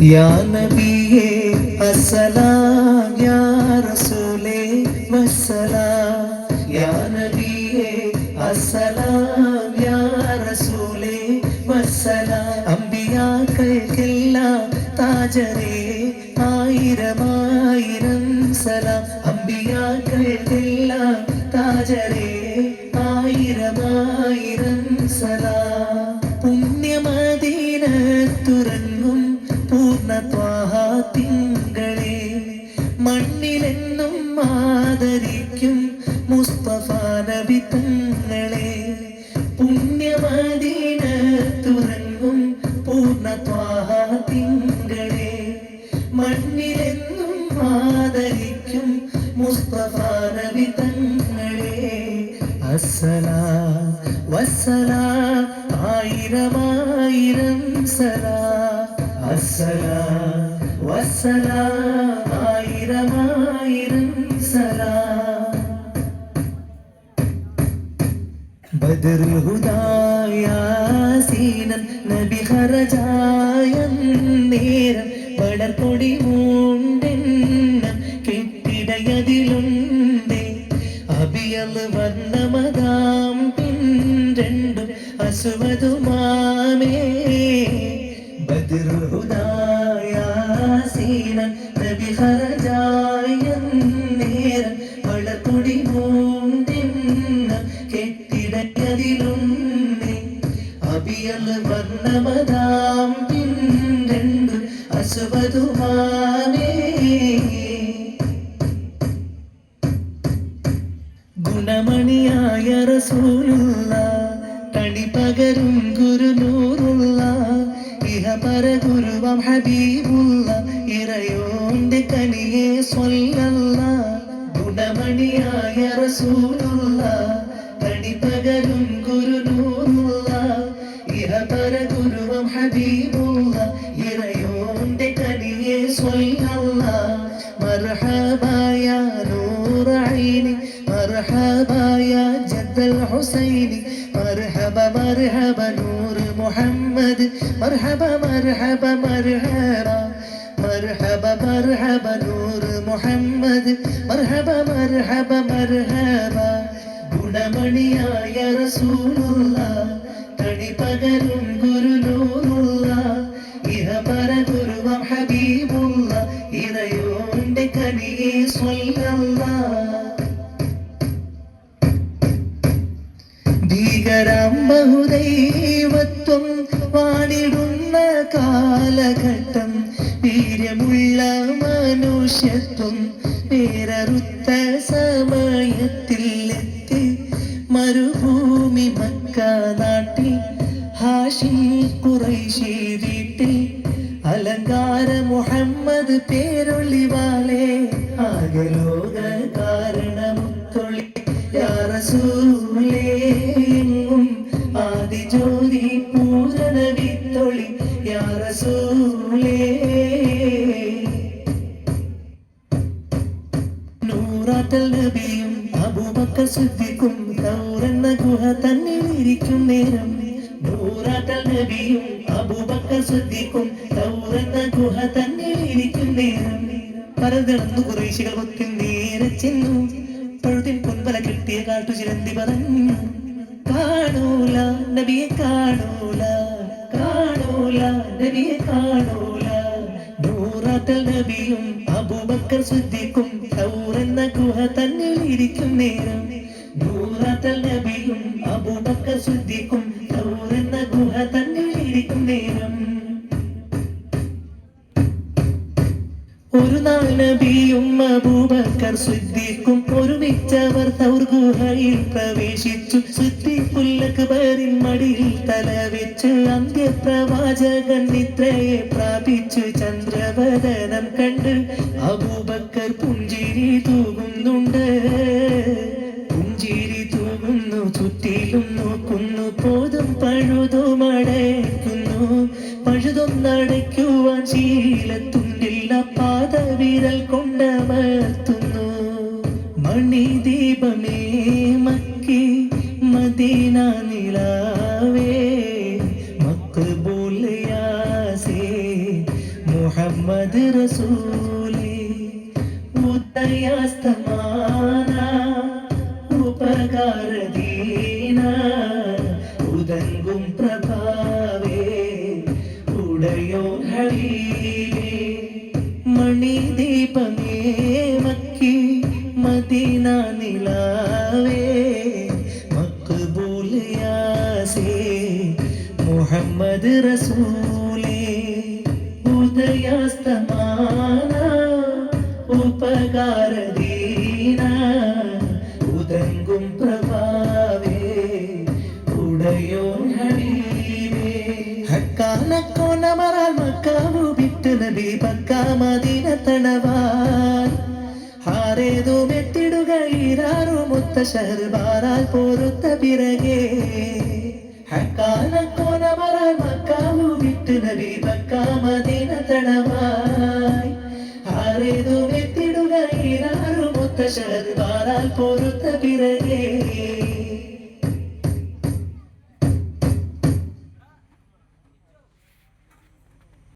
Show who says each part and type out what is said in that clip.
Speaker 1: يا نبي السلام يا رسول والسلام يا نبي السلام يا رسول والسلام അമ്പിയാക്കൾക്കെല്ലാം താജരേ ആയിരമായിരം സലാം അമ്പിയാക്കൾക്കെല്ലാം താജരേ മുസ്തഫ നബി തങ്ങളെ പുണ്യമദീന തുറങ്ങും പൂർണത്വാഹ തിങ്കളെ മണ്ണിലെന്നും ആദരിക്കും മുസ്തഫ നബി തങ്ങളെ. അസ്സലാം വസ്സലാം ആയിരമായിരം സലാ. അസലാ വസ്സലാം ബദറുൽ ഹുദായാസീനൻ നബി ഹറജായം നേരം വളർക്കൊടി മൂണ്ടെണ്ണം കെട്ടിടയതിലുണ്ട്. അബിയൽ വർണമതാം പിൻരണ്ടും അസുവതുമാമേ. ബദറുൽ ഹുദായാസീനൻ നബി ഖറജായ പിൻരണ്ട് അസുവതുമാനേ ഗുണമണിയായ റസൂലുള്ള തണി പകരും ഗുരുനൂറുള്ള ഇഹ പര ഗുരുവം ഹബീബുള്ള ഇറയോന്റെ കനിയെ സ്വല്ലല്ല. ഗുണമണിയായ റസൂലുള്ള തണി പകരും മർഹബായ നൂറ ഐനി مرحبا يا جد الحسين مرحبا مرحبا نور محمد مرحبا مرحبا مرحبا مرحبا مرحبا نور محمد مرحبا مرحبا مرحبا ഗുണമണിയായ റസൂലുള്ള തണി പകരും ഭീകരം ബഹുദൈവത്വം വാണിടുന്ന കാലഘട്ടം വീര്യമുള്ള മനുഷ്യത്വം നേരറുത്ത സമയത്തിൽ എത്തി മരുഭൂമി മക്ക നാട്ടിൽ ഹാഷി കുറൈശി വീട്ടിൽ അലങ്കാര മുഹമ്മദ് പേരൊളിവാളെ ആകലോക നബിയും ഗുഹ നേരം. നബിയും ഗുഹ നേരം. കിട്ടിയ കാട്ടു ചിരന്തി പറഞ്ഞു കാണൂല നബിയെ കാണൂല. കാണൂല നബിയെ അബൂബക്കർ സിദ്ദീഖും തൗറെന്ന ഗുഹ തന്നിൽ ഇരിക്കും നേരം നബിയും അബൂബക്കർ സിദ്ദീഖും ഒരു നബിയും അബൂബക്കർ സിദ്ദീഖും ഒരുമിച്ചവർ തൗർ ഗുഹയിൽ പ്രവേശിച്ചു. സിദ്ദീഖുല്ലക്ബറിൻ മടിയിൽ തല വെച്ച് അന്ത്യപ്രവാചകൻ നിദ്രയെ പ്രാപിച്ചു. ചന്ദ്രവദനം കണ്ട് അബൂബക്കർ പുഞ്ചിരി തൂകുന്നുണ്ട്. പുഞ്ചിരി തൂകുന്നു ചുറ്റിലും നോക്കുന്നു പോതും പഴുതും അടയ്ക്കുന്നു. പഴുതൊന്നടയ്ക്കുവാൻ ശീലത്തുണ്ടില്ല പാദവിരൽ കൊണ്ടമർത്തുന്നു മണിദീപമേ മക്കി മദീന നിലാവേ. മക്ബൂൽ യാസേ മുഹ മുഹമ്മദ് റസൂലി. ഉദയാസ്തമാന മണിദീപമേ മക്കി മദീന നിലാവേ. മക്ബൂലയാസേ മുഹമ്മദ് റസൂലേ. ഉദയാസ്തമാന ഉപകാരദീന ഉദങ്കും പ്രഭാവേ ഉടയോ വിട്ട് നബി പക്ക മദീന തണവാൻ ഹാരേതു മെത്തിടുക ഈരാറു മുത്ത ഷഹർബാറാൽ പോരുത്ത പിറകെ. ഹക്കാന കോണമറാൽ മക്കാവു വിട്ട് നബി പക്ക മദീന തണവായി ഹാരേതു മെത്തിടുക ഈരാറു മുത്ത ഷഹർബാറാൽ പോരുത്ത പിറകെ.